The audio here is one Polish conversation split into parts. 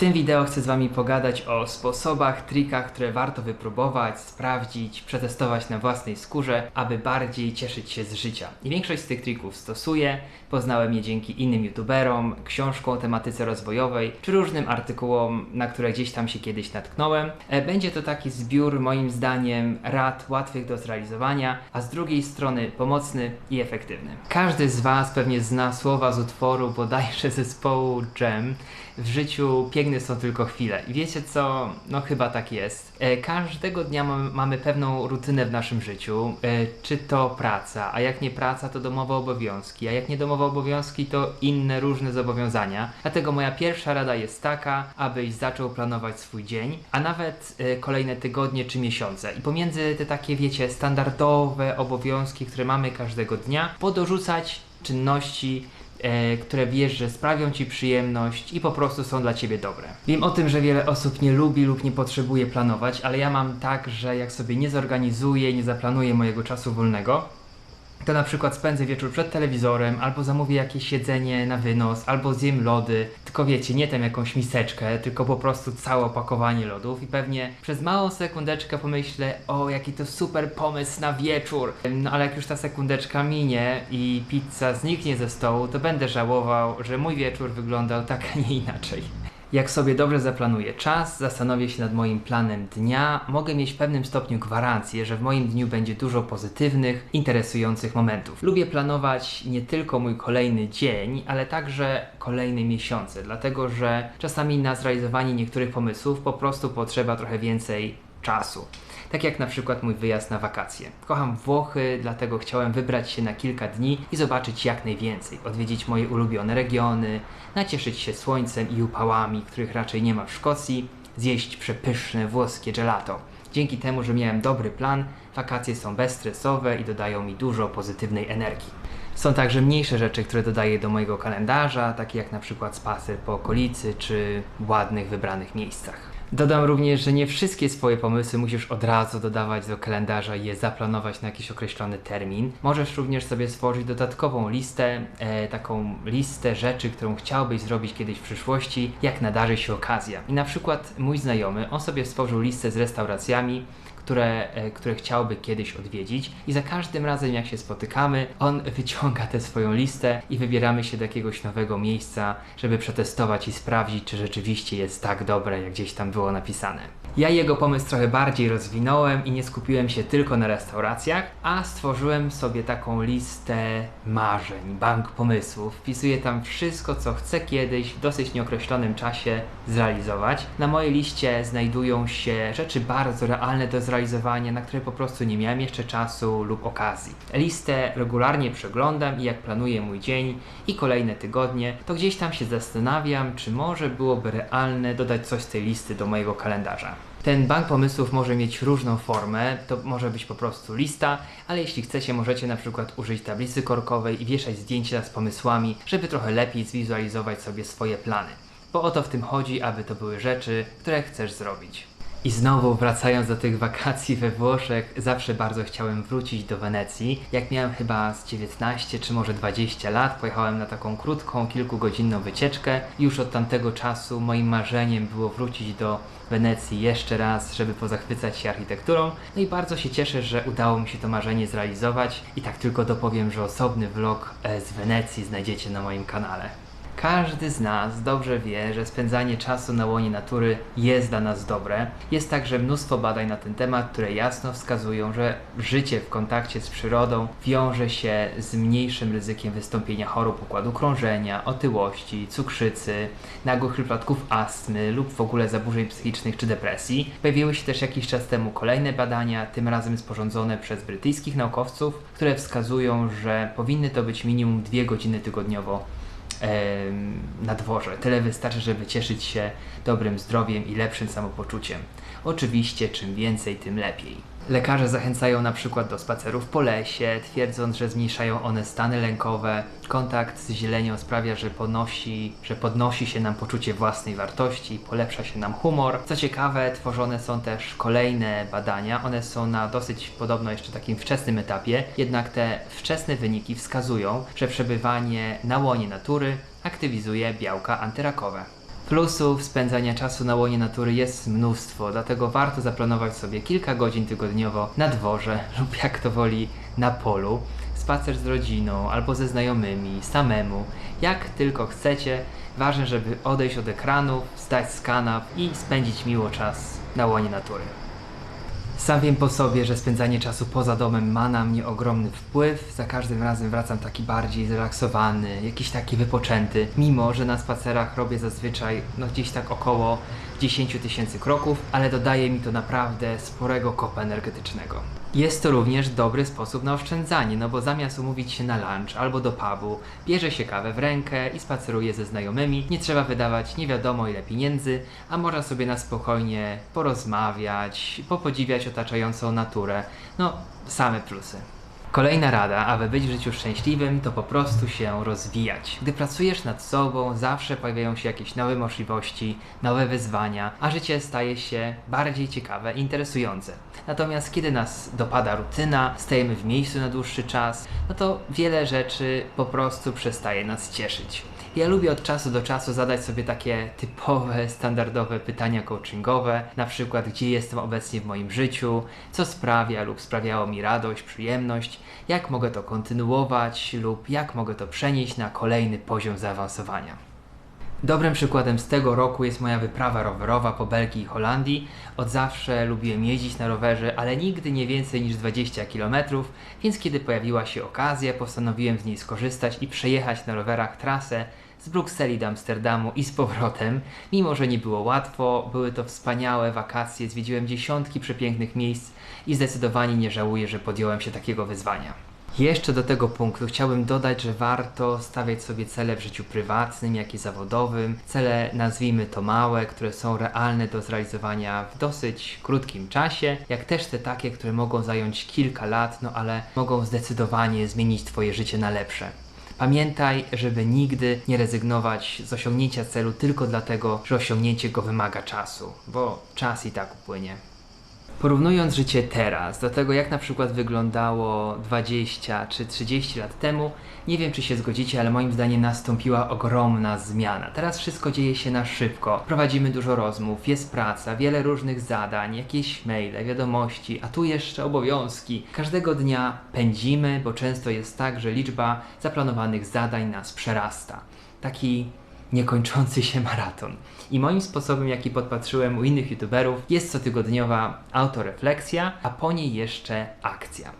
tym wideo chcę z Wami pogadać o sposobach, trikach, które warto wypróbować, sprawdzić, przetestować na własnej skórze, aby bardziej cieszyć się z życia. I większość z tych trików stosuję, poznałem je dzięki innym youtuberom, książkom o tematyce rozwojowej, czy różnym artykułom, na które gdzieś tam się kiedyś natknąłem. E, Będzie to taki zbiór, moim zdaniem, rad łatwych do zrealizowania, a z drugiej strony pomocny i efektywny. Każdy z Was pewnie zna słowa z utworu bodajże zespołu Jam. W życiu są tylko chwile. I wiecie co? No chyba tak jest. E, każdego dnia mamy, mamy pewną rutynę w naszym życiu. E, czy to praca, a jak nie praca, to domowe obowiązki, a jak nie domowe obowiązki, to inne różne zobowiązania. Dlatego moja pierwsza rada jest taka, abyś zaczął planować swój dzień, a nawet e, kolejne tygodnie czy miesiące. I pomiędzy te takie, wiecie, standardowe obowiązki, które mamy każdego dnia, podorzucać czynności, e, które wiesz, że sprawią ci przyjemność i po prostu są dla ciebie dobre. Wiem o tym, że wiele osób nie lubi lub nie potrzebuje planować, ale ja mam tak, że jak sobie nie zorganizuję, nie zaplanuję mojego czasu wolnego, to na przykład spędzę wieczór przed telewizorem, albo zamówię jakieś jedzenie na wynos, albo zjem lody. Tylko wiecie, nie tam jakąś miseczkę, tylko po prostu całe opakowanie lodów i pewnie przez małą sekundeczkę pomyślę, o jaki to super pomysł na wieczór. No ale jak już ta sekundeczka minie i pizza zniknie ze stołu, to będę żałował, że mój wieczór wyglądał tak, a nie inaczej. Jak sobie dobrze zaplanuję czas, zastanowię się nad moim planem dnia, mogę mieć w pewnym stopniu gwarancję, że w moim dniu będzie dużo pozytywnych, interesujących momentów. Lubię planować nie tylko mój kolejny dzień, ale także kolejne miesiące, dlatego że czasami na zrealizowanie niektórych pomysłów po prostu potrzeba trochę więcej czasu. Tak jak na przykład mój wyjazd na wakacje. Kocham Włochy, dlatego chciałem wybrać się na kilka dni i zobaczyć jak najwięcej. Odwiedzić moje ulubione regiony, nacieszyć się słońcem i upałami, których raczej nie ma w Szkocji, zjeść przepyszne włoskie gelato. Dzięki temu, że miałem dobry plan, wakacje są bezstresowe i dodają mi dużo pozytywnej energii. Są także mniejsze rzeczy, które dodaję do mojego kalendarza, takie jak na przykład spacer po okolicy czy ładnych, wybranych miejscach. Dodam również, że nie wszystkie swoje pomysły musisz od razu dodawać do kalendarza i je zaplanować na jakiś określony termin. Możesz również sobie stworzyć dodatkową listę, e, taką listę rzeczy, którą chciałbyś zrobić kiedyś w przyszłości, jak nadarzy się okazja. I na przykład mój znajomy, on sobie stworzył listę z restauracjami, które, e, które chciałby kiedyś odwiedzić i za każdym razem jak się spotykamy, on wyciąga tę swoją listę i wybieramy się do jakiegoś nowego miejsca, żeby przetestować i sprawdzić, czy rzeczywiście jest tak dobre, jak gdzieś tam było napisane. Ja jego pomysł trochę bardziej rozwinąłem i nie skupiłem się tylko na restauracjach, a stworzyłem sobie taką listę marzeń, bank pomysłów. Wpisuję tam wszystko, co chcę kiedyś w dosyć nieokreślonym czasie zrealizować. Na mojej liście znajdują się rzeczy bardzo realne do zrealizowania, na które po prostu nie miałem jeszcze czasu lub okazji. Listę regularnie przeglądam i jak planuję mój dzień i kolejne tygodnie, to gdzieś tam się zastanawiam, czy może byłoby realne dodać coś z tej listy do mojego kalendarza. Ten bank pomysłów może mieć różną formę, to może być po prostu lista, ale jeśli chcecie, możecie na przykład użyć tablicy korkowej i wieszać zdjęcia z pomysłami, żeby trochę lepiej zwizualizować sobie swoje plany. Bo o to w tym chodzi, aby to były rzeczy, które chcesz zrobić. I znowu wracając do tych wakacji we Włoszech, zawsze bardzo chciałem wrócić do Wenecji. Jak miałem chyba z 19 czy może 20 lat, pojechałem na taką krótką, kilkugodzinną wycieczkę. Już od tamtego czasu moim marzeniem było wrócić do Wenecji jeszcze raz, żeby pozachwycać się architekturą. No i bardzo się cieszę, że udało mi się to marzenie zrealizować. I tak tylko dopowiem, że osobny vlog e, z Wenecji znajdziecie na moim kanale. Każdy z nas dobrze wie, że spędzanie czasu na łonie natury jest dla nas dobre. Jest także mnóstwo badań na ten temat, które jasno wskazują, że życie w kontakcie z przyrodą wiąże się z mniejszym ryzykiem wystąpienia chorób układu krążenia, otyłości, cukrzycy, nagłych przypadków astmy lub w ogóle zaburzeń psychicznych czy depresji. Pojawiły się też jakiś czas temu kolejne badania, tym razem sporządzone przez brytyjskich naukowców, które wskazują, że powinny to być minimum dwie godziny tygodniowo na dworze. Tyle wystarczy, żeby cieszyć się dobrym zdrowiem i lepszym samopoczuciem. Oczywiście, czym więcej, tym lepiej. Lekarze zachęcają na przykład do spacerów po lesie, twierdząc, że zmniejszają one stany lękowe. Kontakt z zielenią sprawia, że podnosi, że podnosi się nam poczucie własnej wartości, polepsza się nam humor. Co ciekawe, tworzone są też kolejne badania. One są na dosyć podobno jeszcze takim wczesnym etapie, jednak te wczesne wyniki wskazują, że przebywanie na łonie natury aktywizuje białka antyrakowe. Plusów spędzania czasu na łonie natury jest mnóstwo, dlatego warto zaplanować sobie kilka godzin tygodniowo na dworze lub jak to woli na polu, spacer z rodziną albo ze znajomymi, samemu, jak tylko chcecie. Ważne, żeby odejść od ekranów, wstać z kanap i spędzić miło czas na łonie natury. Sam wiem po sobie, że spędzanie czasu poza domem ma na mnie ogromny wpływ. Za każdym razem wracam taki bardziej zrelaksowany, jakiś taki wypoczęty, mimo że na spacerach robię zazwyczaj no gdzieś tak około 10 tysięcy kroków, ale dodaje mi to naprawdę sporego kopa energetycznego. Jest to również dobry sposób na oszczędzanie, no bo zamiast umówić się na lunch albo do pubu, bierze się kawę w rękę i spaceruje ze znajomymi. Nie trzeba wydawać nie wiadomo ile pieniędzy, a można sobie na spokojnie porozmawiać, popodziwiać otaczającą naturę. No, same plusy. Kolejna rada, aby być w życiu szczęśliwym, to po prostu się rozwijać. Gdy pracujesz nad sobą, zawsze pojawiają się jakieś nowe możliwości, nowe wyzwania, a życie staje się bardziej ciekawe interesujące. Natomiast kiedy nas dopada rutyna, stajemy w miejscu na dłuższy czas, no to wiele rzeczy po prostu przestaje nas cieszyć. Ja lubię od czasu do czasu zadać sobie takie typowe, standardowe pytania coachingowe, na przykład gdzie jestem obecnie w moim życiu, co sprawia lub sprawiało mi radość, przyjemność, jak mogę to kontynuować lub jak mogę to przenieść na kolejny poziom zaawansowania. Dobrym przykładem z tego roku jest moja wyprawa rowerowa po Belgii i Holandii. Od zawsze lubiłem jeździć na rowerze, ale nigdy nie więcej niż 20 km, więc kiedy pojawiła się okazja, postanowiłem z niej skorzystać i przejechać na rowerach trasę z Brukseli do Amsterdamu i z powrotem. Mimo, że nie było łatwo, były to wspaniałe wakacje, zwiedziłem dziesiątki przepięknych miejsc i zdecydowanie nie żałuję, że podjąłem się takiego wyzwania. Jeszcze do tego punktu chciałbym dodać, że warto stawiać sobie cele w życiu prywatnym, jak i zawodowym. Cele nazwijmy to małe, które są realne do zrealizowania w dosyć krótkim czasie, jak też te takie, które mogą zająć kilka lat, no ale mogą zdecydowanie zmienić Twoje życie na lepsze. Pamiętaj, żeby nigdy nie rezygnować z osiągnięcia celu tylko dlatego, że osiągnięcie go wymaga czasu, bo czas i tak upłynie. Porównując życie teraz do tego, jak na przykład wyglądało 20 czy 30 lat temu, nie wiem czy się zgodzicie, ale moim zdaniem nastąpiła ogromna zmiana. Teraz wszystko dzieje się na szybko. Prowadzimy dużo rozmów, jest praca, wiele różnych zadań, jakieś maile, wiadomości, a tu jeszcze obowiązki. Każdego dnia pędzimy, bo często jest tak, że liczba zaplanowanych zadań nas przerasta. Taki niekończący się maraton. I moim sposobem, jaki podpatrzyłem u innych youtuberów, jest cotygodniowa autorefleksja, a po niej jeszcze akcja.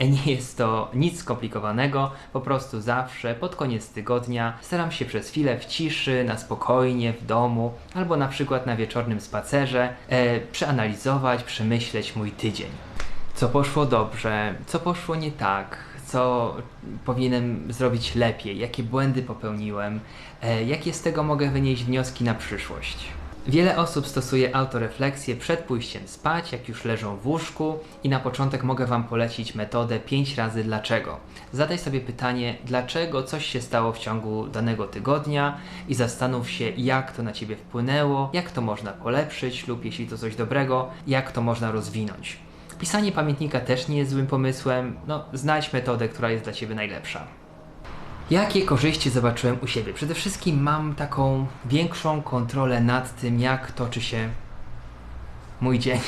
Nie jest to nic skomplikowanego, po prostu zawsze pod koniec tygodnia staram się przez chwilę w ciszy, na spokojnie, w domu albo na przykład na wieczornym spacerze e, przeanalizować, przemyśleć mój tydzień. Co poszło dobrze, co poszło nie tak, co powinienem zrobić lepiej, jakie błędy popełniłem, e, jakie z tego mogę wynieść wnioski na przyszłość. Wiele osób stosuje autorefleksję przed pójściem spać, jak już leżą w łóżku i na początek mogę Wam polecić metodę 5 razy dlaczego. Zadaj sobie pytanie, dlaczego coś się stało w ciągu danego tygodnia i zastanów się, jak to na Ciebie wpłynęło, jak to można polepszyć lub jeśli to coś dobrego, jak to można rozwinąć. Pisanie pamiętnika też nie jest złym pomysłem. No, znajdź metodę, która jest dla Ciebie najlepsza. Jakie korzyści zobaczyłem u siebie? Przede wszystkim mam taką większą kontrolę nad tym, jak toczy się mój dzień.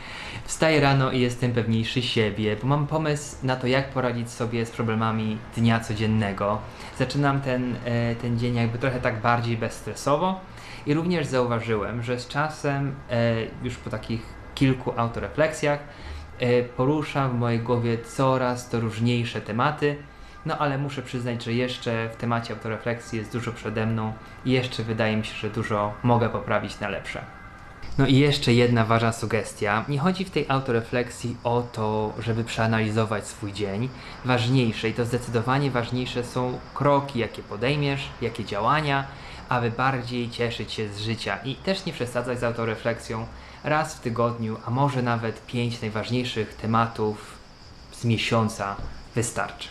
Wstaję rano i jestem pewniejszy siebie, bo mam pomysł na to, jak poradzić sobie z problemami dnia codziennego. Zaczynam ten, e, ten dzień jakby trochę tak bardziej bezstresowo i również zauważyłem, że z czasem, e, już po takich kilku autorefleksjach, E, porusza w mojej głowie coraz to różniejsze tematy. No ale muszę przyznać, że jeszcze w temacie autorefleksji jest dużo przede mną i jeszcze wydaje mi się, że dużo mogę poprawić na lepsze. No i jeszcze jedna ważna sugestia. Nie chodzi w tej autorefleksji o to, żeby przeanalizować swój dzień. Ważniejsze i to zdecydowanie ważniejsze są kroki, jakie podejmiesz, jakie działania, aby bardziej cieszyć się z życia i też nie przesadzać z autorefleksją, raz w tygodniu, a może nawet pięć najważniejszych tematów z miesiąca wystarczy.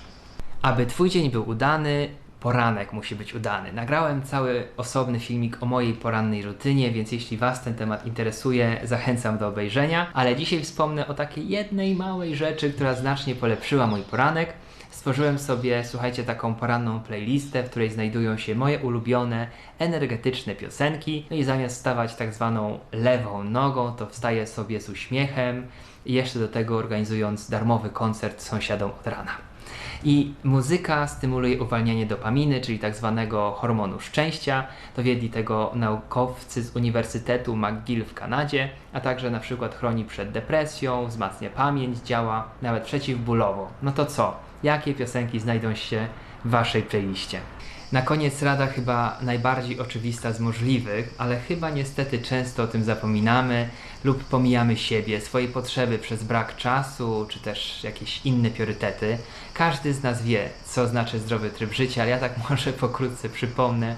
Aby Twój dzień był udany, poranek musi być udany. Nagrałem cały osobny filmik o mojej porannej rutynie, więc jeśli Was ten temat interesuje, zachęcam do obejrzenia. Ale dzisiaj wspomnę o takiej jednej małej rzeczy, która znacznie polepszyła mój poranek. Stworzyłem sobie, słuchajcie, taką poranną playlistę, w której znajdują się moje ulubione, energetyczne piosenki. No i zamiast stawać tak zwaną lewą nogą, to wstaję sobie z uśmiechem jeszcze do tego organizując darmowy koncert sąsiadom od rana. I muzyka stymuluje uwalnianie dopaminy, czyli tak zwanego hormonu szczęścia. Dowiedli tego naukowcy z Uniwersytetu McGill w Kanadzie, a także na przykład chroni przed depresją, wzmacnia pamięć, działa nawet przeciwbólowo. No to co? Jakie piosenki znajdą się w Waszej playliście? Na koniec rada chyba najbardziej oczywista z możliwych, ale chyba niestety często o tym zapominamy lub pomijamy siebie, swoje potrzeby przez brak czasu, czy też jakieś inne priorytety. Każdy z nas wie, co znaczy zdrowy tryb życia, ale ja tak może pokrótce przypomnę,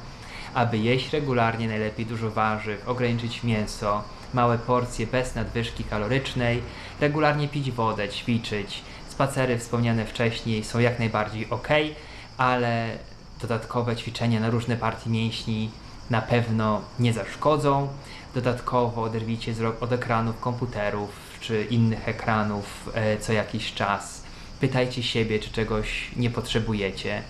aby jeść regularnie, najlepiej dużo warzyw, ograniczyć mięso, małe porcje bez nadwyżki kalorycznej, regularnie pić wodę, ćwiczyć. Spacery wspomniane wcześniej są jak najbardziej ok, ale dodatkowe ćwiczenia na różne partie mięśni na pewno nie zaszkodzą. Dodatkowo oderwijcie wzrok od ekranów komputerów czy innych ekranów e, co jakiś czas. Pytajcie siebie, czy czegoś nie potrzebujecie.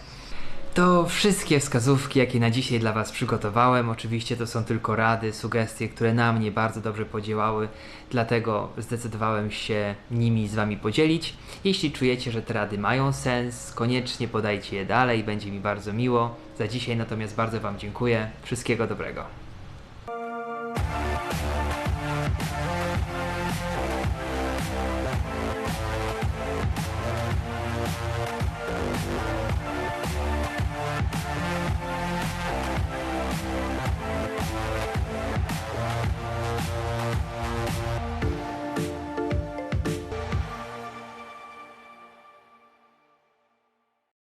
To wszystkie wskazówki, jakie na dzisiaj dla Was przygotowałem. Oczywiście to są tylko rady, sugestie, które na mnie bardzo dobrze podziałały, dlatego zdecydowałem się nimi z Wami podzielić. Jeśli czujecie, że te rady mają sens, koniecznie podajcie je dalej, będzie mi bardzo miło. Za dzisiaj natomiast bardzo Wam dziękuję. Wszystkiego dobrego.